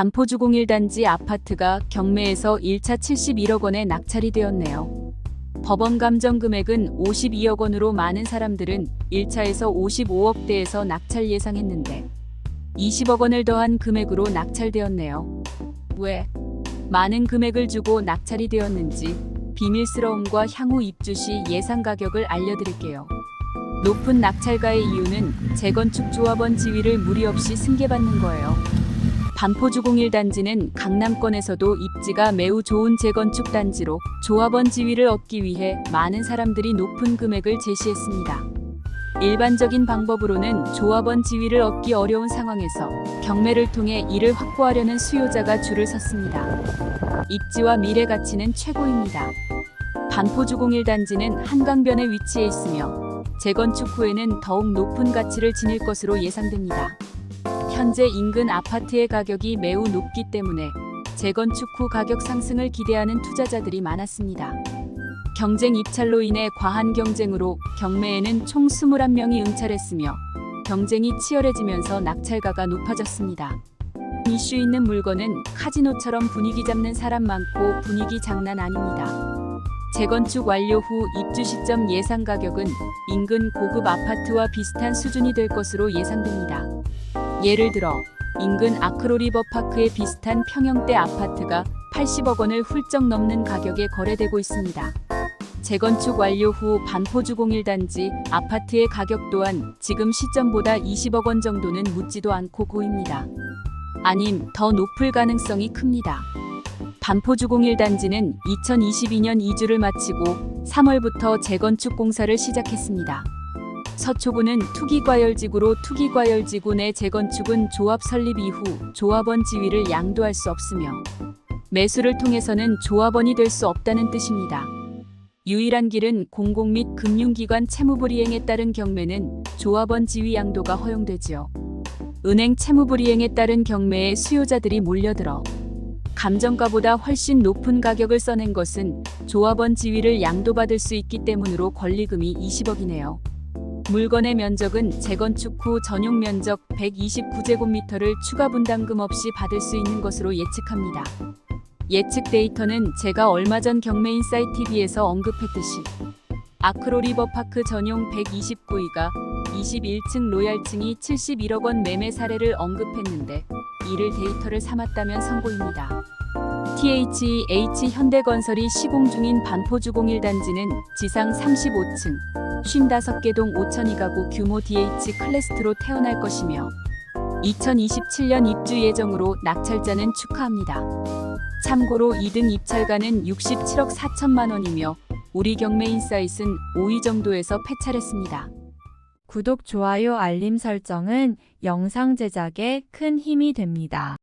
반포주공일단지 아파트가 경매에서 1차 71억 원에 낙찰이 되었네요. 법원 감정 금액은 52억 원으로 많은 사람들은 1차에서 55억대에서 낙찰 예상했는데 20억 원을 더한 금액으로 낙찰되었네요. 왜 많은 금액을 주고 낙찰이 되었는지 비밀스러움과 향후 입주 시 예상 가격을 알려드릴게요. 높은 낙찰가의 이유는 재건축 조합원 지위를 무리 없이 승계받는 거예요. 반포주공일 단지는 강남권에서도 입지가 매우 좋은 재건축 단지로 조합원 지위를 얻기 위해 많은 사람들이 높은 금액을 제시했습니다. 일반적인 방법으로는 조합원 지위를 얻기 어려운 상황에서 경매를 통해 이를 확보하려는 수요자가 줄을 섰습니다. 입지와 미래 가치는 최고입니다. 반포주공일 단지는 한강변에 위치해 있으며 재건축 후에는 더욱 높은 가치를 지닐 것으로 예상됩니다. 현재 인근 아파트의 가격이 매우 높기 때문에 재건축 후 가격 상승을 기대하는 투자자들이 많았습니다. 경쟁 입찰로 인해 과한 경쟁으로 경매에는 총 21명이 응찰했으며 경쟁이 치열해지면서 낙찰가가 높아졌습니다. 이슈 있는 물건은 카지노처럼 분위기 잡는 사람 많고 분위기 장난 아닙니다. 재건축 완료 후 입주 시점 예상 가격은 인근 고급 아파트와 비슷한 수준이 될 것으로 예상됩니다. 예를 들어 인근 아크로리버파크에 비슷한 평형대 아파트가 80억 원을 훌쩍 넘는 가격에 거래되고 있습니다. 재건축 완료 후 반포주공일 단지 아파트의 가격 또한 지금 시점보다 20억 원 정도는 묻지도 않고 보입니다. 아님 더 높을 가능성이 큽니다. 반포주공일 단지는 2022년 이주를 마치고 3월부터 재건축 공사를 시작했습니다. 서초구는 투기과열지구로 투기과열지구 내 재건축은 조합 설립 이후 조합원 지위를 양도할 수 없으며 매수를 통해서는 조합원이 될 수 없다는 뜻입니다. 유일한 길은 공공 및 금융기관 채무불이행에 따른 경매는 조합원 지위 양도가 허용되지요. 은행 채무불이행에 따른 경매에 수요자들이 몰려들어 감정가보다 훨씬 높은 가격을 써낸 것은 조합원 지위를 양도받을 수 있기 때문으로 권리금이 20억이네요. 물건의 면적은 재건축 후 전용 면적 129제곱미터를 추가 분담금 없이 받을 수 있는 것으로 예측합니다. 예측 데이터는 제가 얼마 전 경매인 사이 TV에서 언급했듯이 아크로 리버파크 전용 129위가 21층 로얄층이 71억 원 매매 사례를 언급했는데 이를 데이터를 삼았다면 선고입니다. THH 현대건설이 시공 중인 반포주공일 단지는 지상 35층, 55개 동 5,002가구 규모 DH 클래스트로 태어날 것이며 2027년 입주 예정으로 낙찰자는 축하합니다. 참고로 2등 입찰가는 67억 4천만 원이며 우리 경매인사이트는 5위 정도에서 폐찰했습니다. 구독, 좋아요, 알림 설정은 영상 제작에 큰 힘이 됩니다.